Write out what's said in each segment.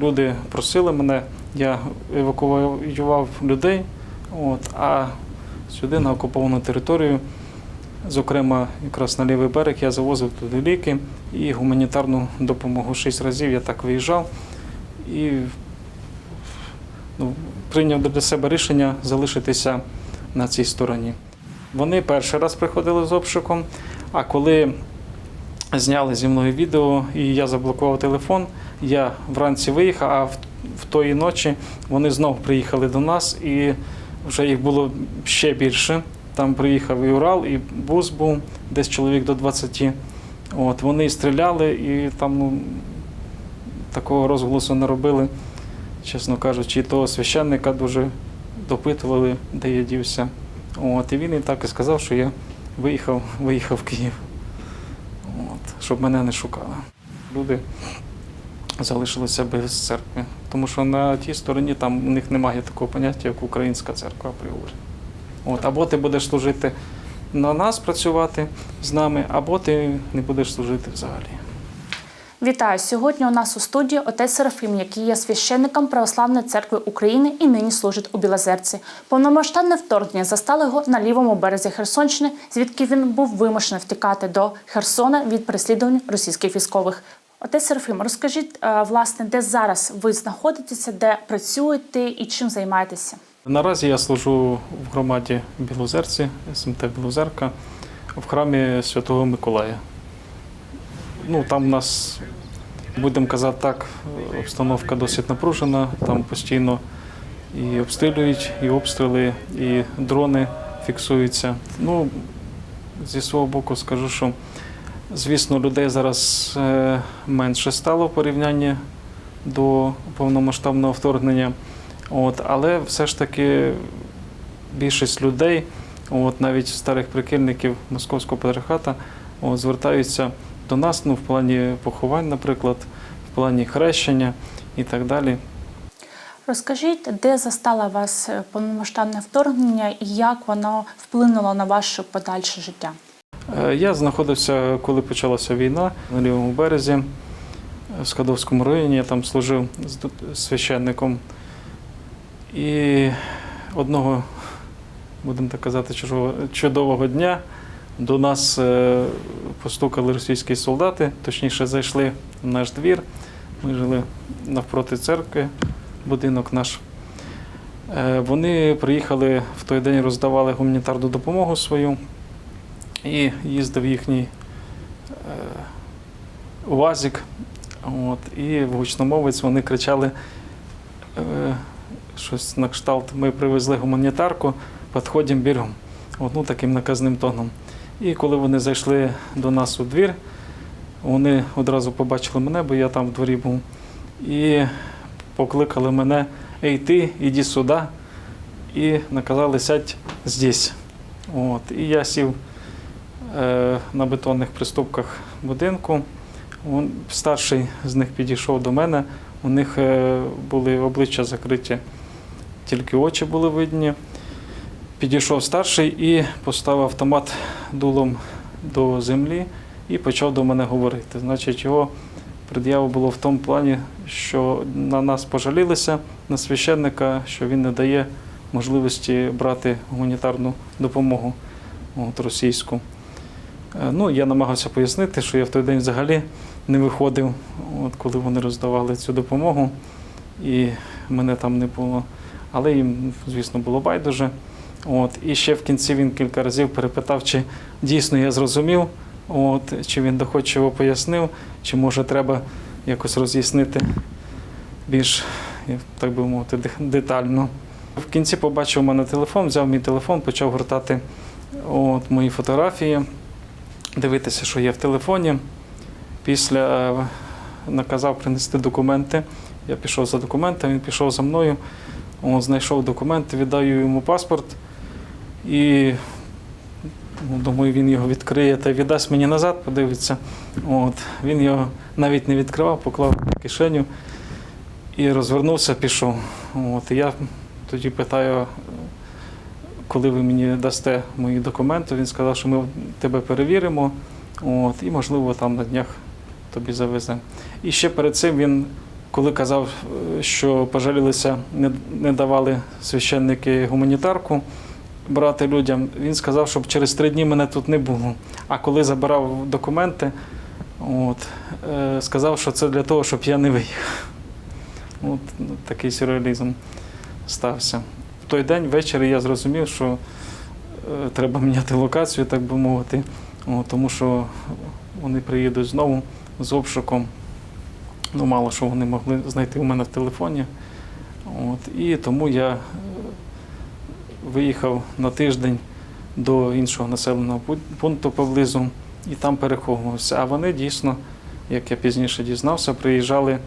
Люди просили мене, я евакуював людей, от, а сюди на окуповану територію, зокрема, якраз на лівий берег, я завозив туди ліки і гуманітарну допомогу. Шість разів я так виїжджав і ну, прийняв для себе рішення залишитися на цій стороні. Вони перший раз приходили з обшуком, а коли зняли зі мною відео і я заблокував телефон, я вранці виїхав, а в, тої ночі вони знов приїхали до нас і вже їх було ще більше. Там приїхав і Урал, і бус був, десь чоловік до 20. От, вони стріляли, і там ну, такого розголосу не робили, чесно кажучи, і того священника дуже допитували, де я дівся. От, і він і так і сказав, що я виїхав, виїхав в Київ, щоб мене не шукали. Люди залишилися без церкви, тому що на тій стороні там у них немає такого поняття, як українська церква апріорі. От, або ти будеш служити на нас, працювати з нами, або ти не будеш служити взагалі. Вітаю! Сьогодні у нас у студії отець Серафим, який є священником Православної церкви України і нині служить у Білозерці. Повномасштабне вторгнення застало його на лівому березі Херсонщини, звідки він був вимушений втікати до Херсона від переслідувань російських військових. Отець Серафим, розкажіть, е, власне, де зараз ви знаходитеся, де працюєте і чим займаєтеся? Наразі я служу в громаді Білозерці, СМТ Білозерка, в храмі Святого Миколая. Ну, там у нас, будемо казати так, обстановка досить напружена, там постійно і обстрілюють, і обстріли, і дрони фіксуються. Ну, зі свого боку скажу, що звісно, людей зараз е, менше стало в порівнянні до повномасштабного вторгнення. От, але все ж таки більшість людей, от, навіть старих прихильників Московського патріархата, от, звертаються до нас ну, в плані поховань, наприклад, в плані хрещення і так далі. Розкажіть, де застала вас е, повномасштабне вторгнення і як воно вплинуло на ваше подальше життя? Е, Я знаходився, коли почалася війна на лівому березі, е, в Скадовському районі. Я там служив священником. І одного, будемо так казати, чужого- чудового дня до нас е, постукали російські солдати, точніше, зайшли в наш двір. Ми жили навпроти церкви, будинок наш. Е, Вони приїхали в той день, роздавали гуманітарну допомогу свою. І їздив їхній е, УАЗик. От, і в гучномовець вони кричали щось на кшталт. Ми привезли гуманітарку, підходимо, беремо. От, ну, таким наказним тоном. І коли вони зайшли до нас у двір, вони одразу побачили мене, бо я там в дворі був. І покликали мене, ей ти, іди сюди. І наказали сядь здесь. От, і я сів е, на бетонних приступках будинку. Он- Старший з них підійшов до мене. У них е, були обличчя закриті, тільки очі були видні. Підійшов старший і поставив автомат дулом до землі і почав до мене говорити. Значить, його пред'ява було в тому плані, що на нас пожалілися, на священника, що він не дає можливості брати гуманітарну допомогу от, російську. Е, Ну, я намагався пояснити, що я в той день взагалі не виходив, от, коли вони роздавали цю допомогу, і мене там не було. Але їм, звісно, було байдуже. От, і ще в кінці він кілька разів перепитав, чи дійсно я зрозумів, от, чи він доходчиво пояснив, чи може треба якось роз'яснити більш, так би мовити, детально. В кінці побачив у мене телефон, взяв мій телефон, почав гортати от, мої фотографії, дивитися, що є в телефоні. Після е, наказав принести документи. Я пішов за документами, він пішов за мною, О, знайшов документи, віддаю йому паспорт і ну, думаю, він його відкриє та віддасть мені назад, подивиться. От, він його навіть не відкривав, поклав в кишеню і розвернувся, пішов. От, і я тоді питаю, коли ви мені дасте мої документи, він сказав, що ми тебе перевіримо, от, і, можливо, там на днях тобі завеземо. І ще перед цим він коли казав, е, що пожалілися, не давали священники гуманітарку брати людям, він сказав, щоб через три дні мене тут не було. А коли забирав документи, от, е, сказав, що це для того, щоб я не виїхав. От ну, такий сюрреалізм стався. В той день ввечері я зрозумів, що е, треба міняти локацію, так би мовити, От, тому що вони приїдуть знову з обшуком. Ну, мало що вони могли знайти у мене в телефоні. От, і тому я е, виїхав на тиждень до іншого населеного пункту поблизу і там переховувався. А вони дійсно, як я пізніше дізнався, приїжджали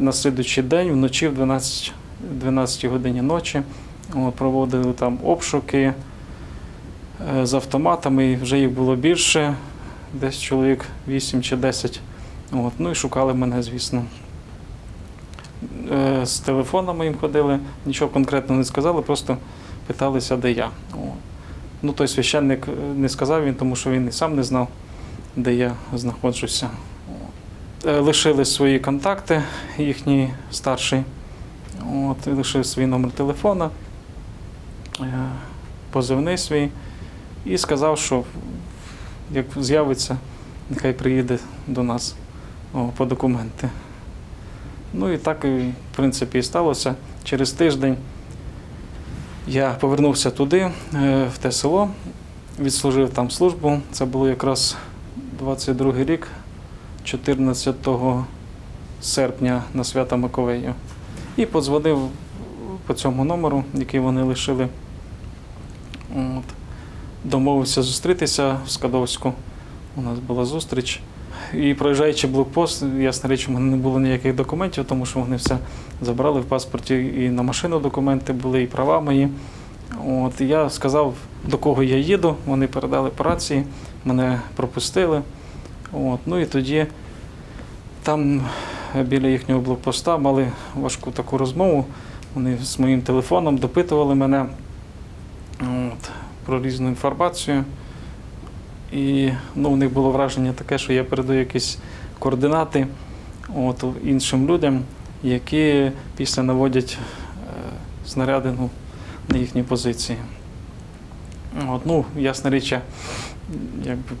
на слідуючий день вночі в 12, 12 годині ночі. Проводили там обшуки е, з автоматами, вже їх було більше, десь чоловік 8 чи 10. От, ну і шукали мене, звісно. Е, З телефонами їм ходили, нічого конкретно не сказали, просто питалися, де я. Ну, той священник е, не сказав він, тому що він і сам не знав, де я знаходжуся. Е, Лишили свої контакти, їхній старший. От, лишив свій номер телефона, позивний свій, і сказав, що як з'явиться, нехай приїде до нас по документи. Ну і так, в принципі, і сталося. Через тиждень я повернувся туди, е, в те село, відслужив там службу. Це було якраз 22 рік, 14 серпня на свята Маковею. І подзвонив по цьому номеру, який вони лишили. От. Домовився зустрітися в Скадовську. У нас була зустріч. І проїжджаючи блокпост, ясна річ, у мене не було ніяких документів, тому що вони все забрали в паспорті і на машину документи були, і права мої. От, я сказав, до кого я їду. Вони передали по рації, мене пропустили. От, ну і тоді там біля їхнього блокпоста мали важку таку розмову. Вони з моїм телефоном допитували мене от, про різну інформацію. І ну, у них було враження таке, що я передаю якісь координати от, іншим людям, які після наводять е, снаряди ну, на їхні позиції. От, ну, ясна річ, я якби,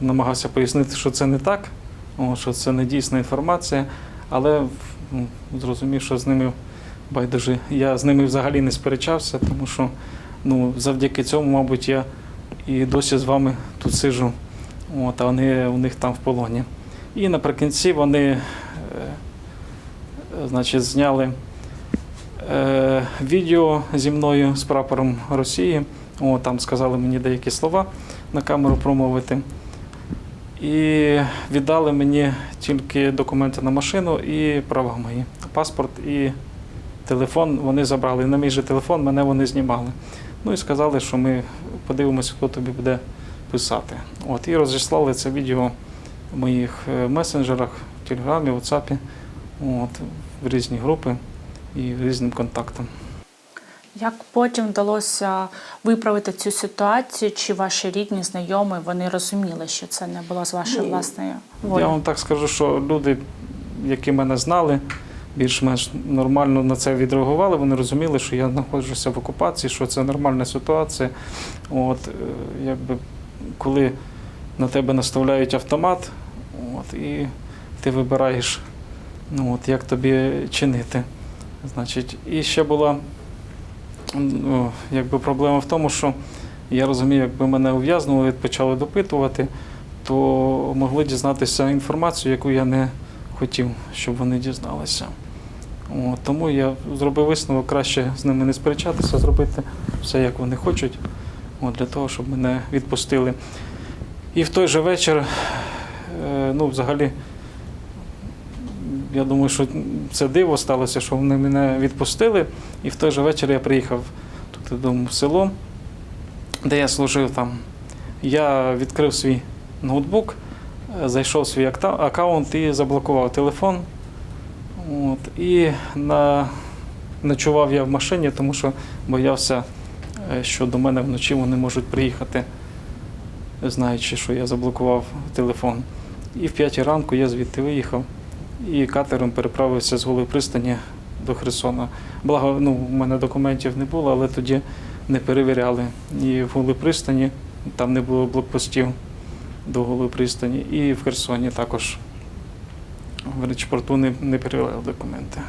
намагався пояснити, що це не так, що це не дійсна інформація, але ну, зрозумів, що з ними байдуже. Я з ними взагалі не сперечався, тому що ну, завдяки цьому, мабуть, я і досі з вами тут сижу, от, а вони у них там в полоні. І наприкінці вони е, значить, зняли е, відео зі мною з прапором Росії. О, там сказали мені деякі слова на камеру промовити. І віддали мені тільки документи на машину і права мої. Паспорт і телефон вони забрали. На мій же телефон мене вони знімали. Ну і сказали, що ми подивимося, хто тобі буде писати. От, і розіслали це відео в моїх е, месенджерах, в Телеграмі, WhatsApp, от, в різні групи і різним контактам. Як потім вдалося виправити цю ситуацію? Чи ваші рідні, знайомі вони розуміли, що це не було з вашої Ну, власної волі? Я вам так скажу, що люди, які мене знали, більш-менш нормально на це відреагували. Вони розуміли, що я знаходжуся в окупації, що це нормальна ситуація. От, е, якби, коли на тебе наставляють автомат, от, і ти вибираєш, ну, от, як тобі чинити. Значить, і ще була ну, якби проблема в тому, що я розумію, якби мене ув'язнули, почали допитувати, то могли дізнатися інформацію, яку я не хотів, щоб вони дізналися. От, тому я зробив висновок краще з ними не сперечатися, зробити все, як вони хочуть, от, для того, щоб мене відпустили. І в той же вечір, е, ну, взагалі, я думаю, що це диво сталося, що вони мене відпустили. І в той же вечір я приїхав тут додому в село, де я служив там. Я відкрив свій ноутбук, зайшов в свій аккаунт і заблокував телефон. От, і на... ночував я в машині, тому що боявся, е, що до мене вночі вони можуть приїхати, знаючи, що я заблокував телефон. І в 5 ранку я звідти виїхав і катером переправився з Голої пристані до Херсона. Благо, ну, у мене документів не було, але тоді не перевіряли. І в Голій пристані там не було блокпостів до Голої пристані, і в Херсоні також в речпорту не, не перевіряли документи.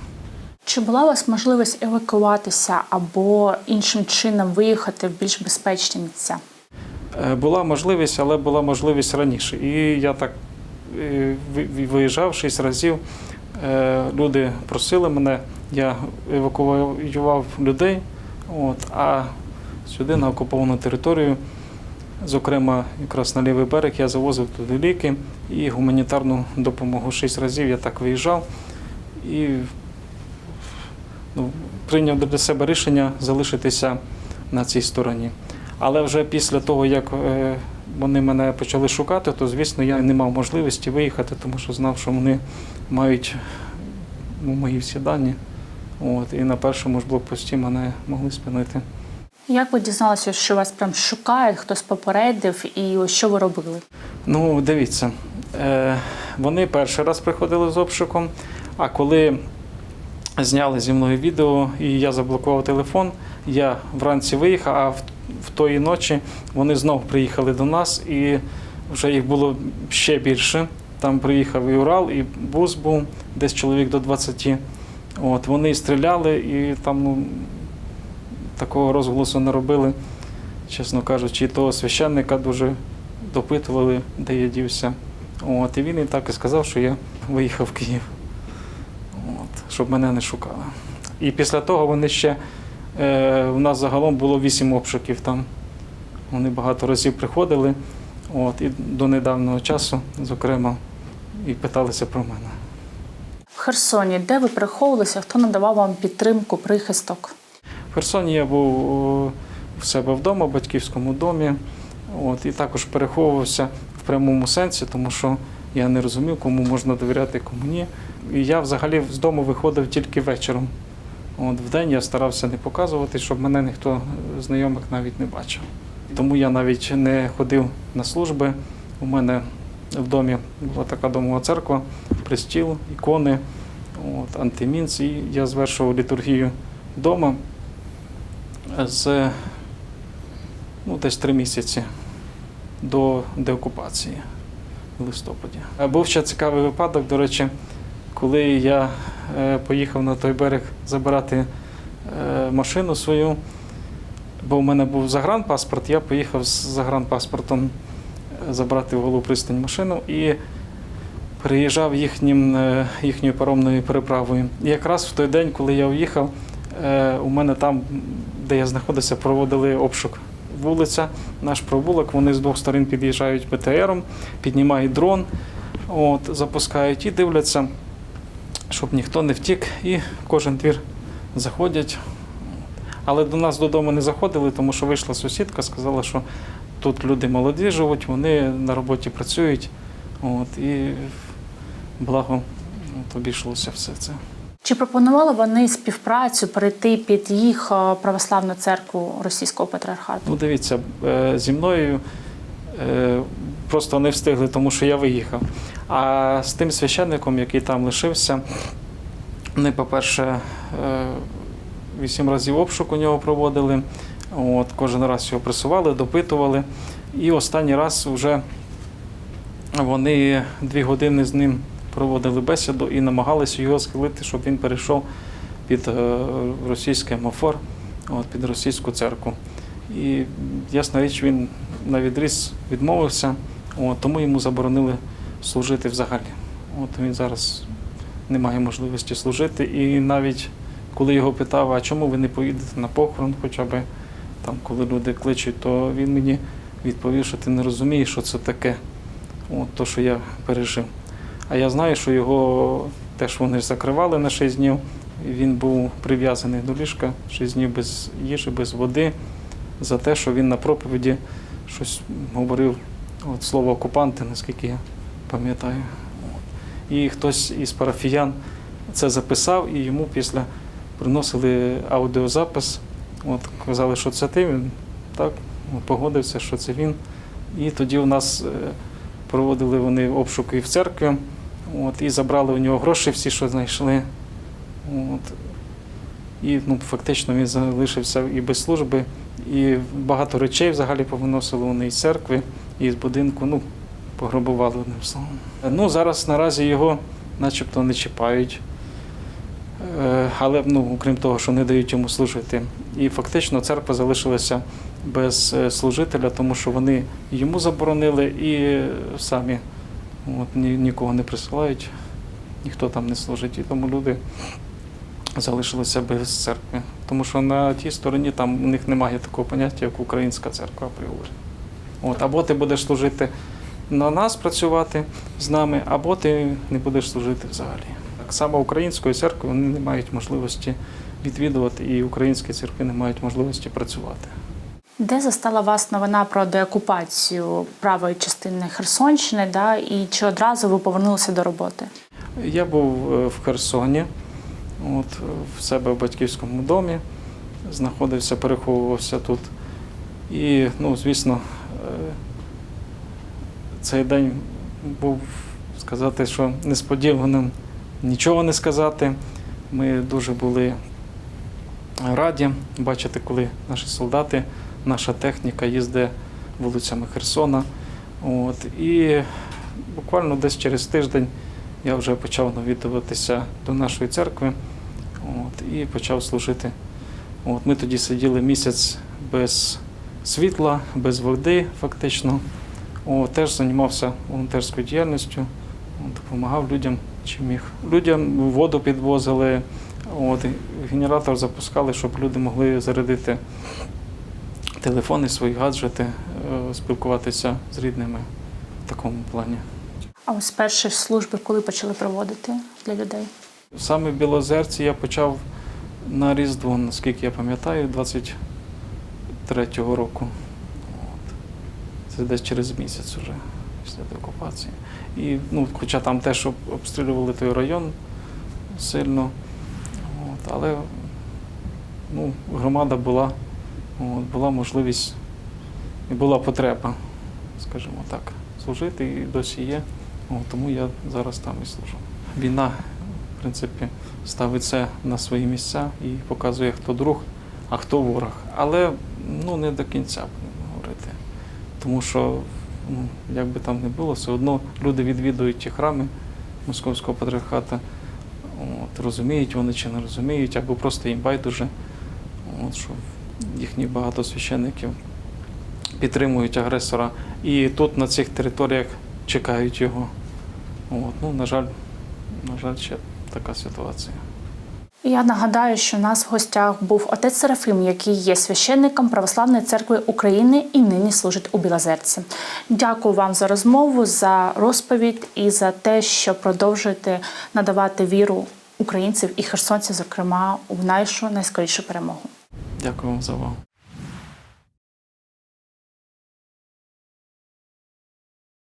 Чи була у вас можливість евакуватися або іншим чином виїхати в більш безпечні місця? Е, Була можливість, але була можливість раніше. І я так е, виїжджав шість разів. Е, Люди просили мене, я евакуював людей, от, а сюди на окуповану територію, зокрема, якраз на лівий берег, я завозив туди ліки і гуманітарну допомогу. Шість разів я так виїжджав і ну, прийняв для себе рішення залишитися на цій стороні. Але вже після того, як е, вони мене почали шукати, то звісно я не мав можливості виїхати, тому що знав, що вони мають ну, мої всі дані. От, і на першому ж блокпості мене могли спинити. Як ви дізналися, що вас прям шукають, хтось попередив, і що ви робили? Ну, дивіться, е, вони перший раз приходили з обшуком, а коли зняли зі мною відео і я заблокував телефон, я вранці виїхав, а в, тої ночі вони знову приїхали до нас, і вже їх було ще більше. Там приїхав і Урал, і бус був, десь чоловік до 20. От, вони стріляли і там ну, такого розголосу не робили, чесно кажучи, і того священника дуже допитували, де я дівся. От, і він і так і сказав, що я виїхав в Київ, От, щоб мене не шукали. І після того вони ще е, у нас загалом було вісім обшуків там. Вони багато разів приходили, от, і до недавнього часу, зокрема, і питалися про мене. В Херсоні, де ви переховувалися, хто надавав вам підтримку, прихисток? В Херсоні я був в себе вдома, в батьківському домі, от, і також переховувався в прямому сенсі, тому що я не розумів, кому можна довіряти, кому ні. І я взагалі з дому виходив тільки вечором. От, вдень я старався не показувати, щоб мене ніхто знайомих навіть не бачив. Тому я навіть не ходив на служби. У мене в домі була така домова церква, пристіл, ікони, от, антимінц, і я звершував літургію вдома з ну, десь три місяці до деокупації в листопаді. Був ще цікавий випадок, до речі, коли я е, поїхав на той берег забирати е, машину свою, бо в мене був загранпаспорт, я поїхав з загранпаспортом е, забрати в Голу пристань машину і переїжджав їхнім, їхньою паромною переправою. І якраз в той день, коли я уїхав, у мене там, де я знаходився, проводили обшук. Вулиця, наш провулок, вони з двох сторон під'їжджають БТРом, піднімають дрон, от, запускають і дивляться, щоб ніхто не втік, і кожен двір заходять. Але до нас додому не заходили, тому що вийшла сусідка, сказала, що тут люди молоді живуть, вони на роботі працюють. От, і благо обійшлося все це. Чи пропонували вони співпрацю перейти під їх е, православну церкву російського патріархату? Ну, дивіться, е, зі мною е, просто не встигли, тому що я виїхав. А з тим священником, який там лишився, вони, по-перше, вісім разів обшук у нього проводили. От, кожен раз його пресували, допитували. І останній раз вже вони дві години з ним проводили бесіду і намагалися його схилити, щоб він перейшов під е, російський амофор, от, під російську церкву. І ясна річ, він на відріз відмовився, тому йому заборонили служити взагалі. От він зараз не має можливості служити. І навіть коли його питав, а чому ви не поїдете на похорон, хоча б там, коли люди кличуть, то він мені відповів, що ти не розумієш, що це таке, от, то, що я пережив. А я знаю, що його теж вони закривали на 6 днів. Він був прив'язаний до ліжка 6 днів без їжі, без води, за те, що він на проповіді щось говорив от слово окупанти, наскільки я пам'ятаю. І хтось із парафіян це записав, і йому після приносили аудіозапис. От, казали, що це ти. Він так погодився, що це він. І тоді у нас е, проводили вони обшуки в церкві. От, і забрали у нього гроші всі, що знайшли. От. І ну, фактично він залишився і без служби, і багато речей взагалі повиносили вони із церкви, і з будинку, ну, пограбували одним словом. Ну, зараз наразі його начебто не чіпають. Е, Але ну, окрім того, що не дають йому служити. І фактично церква залишилася без е, служителя, тому що вони йому заборонили і самі от, ні, нікого не присилають, ніхто там не служить. І тому люди залишилися без церкви. Тому що на тій стороні там у них немає такого поняття, як українська церква апріорі. От, або ти будеш служити на нас працювати з нами, або ти не будеш служити взагалі. Так само української церкви вони не мають можливості відвідувати, і українські церкви не мають можливості працювати. Де застала вас новина про деокупацію правої частини Херсонщини, да, і чи одразу ви повернулися до роботи? Я був е, в Херсоні, от, е, в себе в батьківському домі, знаходився, переховувався тут. І, ну, звісно, е, цей день був сказати, що несподіваним нічого не сказати. Ми дуже були раді бачити, коли наші солдати, наша техніка їздить вулицями Херсона. От, і буквально десь через тиждень я вже почав навідуватися до нашої церкви от, і почав служити. От, ми тоді сиділи місяць без світла, без води, фактично. От, теж займався волонтерською діяльністю, допомагав людям, чим міг. Людям воду підвозили, от, генератор запускали, щоб люди могли зарядити телефони, свої гаджети, е, спілкуватися з рідними в такому плані. А ось перші служби коли почали проводити для людей? Саме в Білозерці я почав на Різдво, наскільки я пам'ятаю, 23-го року. От. Це десь через місяць вже після деокупації. І, ну, хоча там теж обстрілювали той район сильно, от, але ну, громада була, от, була можливість і була потреба, скажімо так, служити і досі є. От, тому я зараз там і служу. Війна в принципі, ставить це на свої місця і показує, хто друг, а хто ворог. Але ну, не до кінця будемо говорити. Тому що, ну, як би там не було, все одно люди відвідують ті храми Московського патріархата, от, розуміють вони чи не розуміють, або просто їм байдуже, от, що їхні багато священників підтримують агресора. І тут на цих територіях чекають його. От, ну, на жаль, на жаль, ще така ситуація. Я нагадаю, що у нас в гостях був отець Серафим, який є священником Православної церкви України і нині служить у Білозерці. Дякую вам за розмову, за розповідь і за те, що продовжуєте надавати віру українців і херсонців, зокрема, у нашу найскорішу перемогу. Дякую вам за увагу.